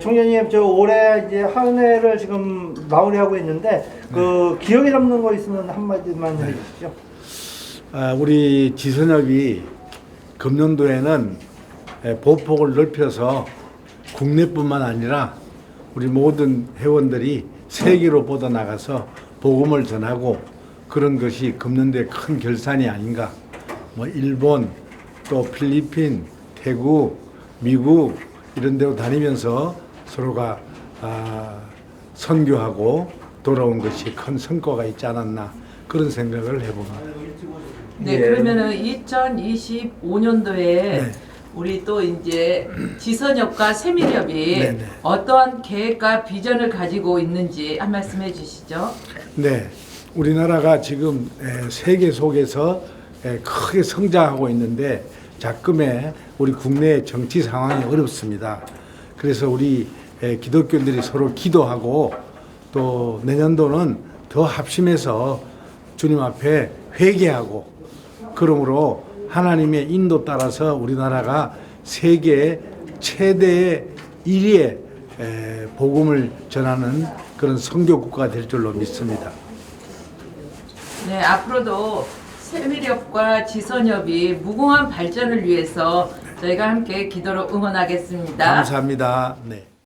총장님 저 올해 이제 한 해를 지금 마무리하고 있는데 그 기억에 남는 거 있으면 한마디만 해주시죠. 아, 우리 지선협이 금년도에는 에, 보폭을 넓혀서 국내뿐만 아니라 우리 모든 회원들이 세계로 뻗어 나가서 복음을 전하고 그런 것이 금년도의 큰 결산이 아닌가. 뭐 일본, 또 필리핀, 태국, 미국 이런 데로 다니면서 서로가 아, 선교하고 돌아온 것이 큰 성과가 있지 않았나 그런 생각을 해봅니다. 네, 예. 그러면은 2025년도에 네. 우리 또 이제 지선협과 세밀협이 네, 네. 어떠한 계획과 비전을 가지고 있는지 한 말씀 해주시죠. 네, 우리나라가 지금 에, 세계 속에서 에, 크게 성장하고 있는데 자금에 우리 국내 정치 상황이 어렵습니다. 그래서 우리 에, 기독교인들이 서로 기도하고 또 내년도는 더 합심해서 주님 앞에 회개하고 그러므로 하나님의 인도 따라서 우리나라가 세계 최대의 1위의 에, 복음을 전하는 그런 선교 국가가 될 줄로 믿습니다. 네, 앞으로도 세밀협과 지선협이 무궁한 발전을 위해서 저희가 함께 기도로 응원하겠습니다. 감사합니다. 네.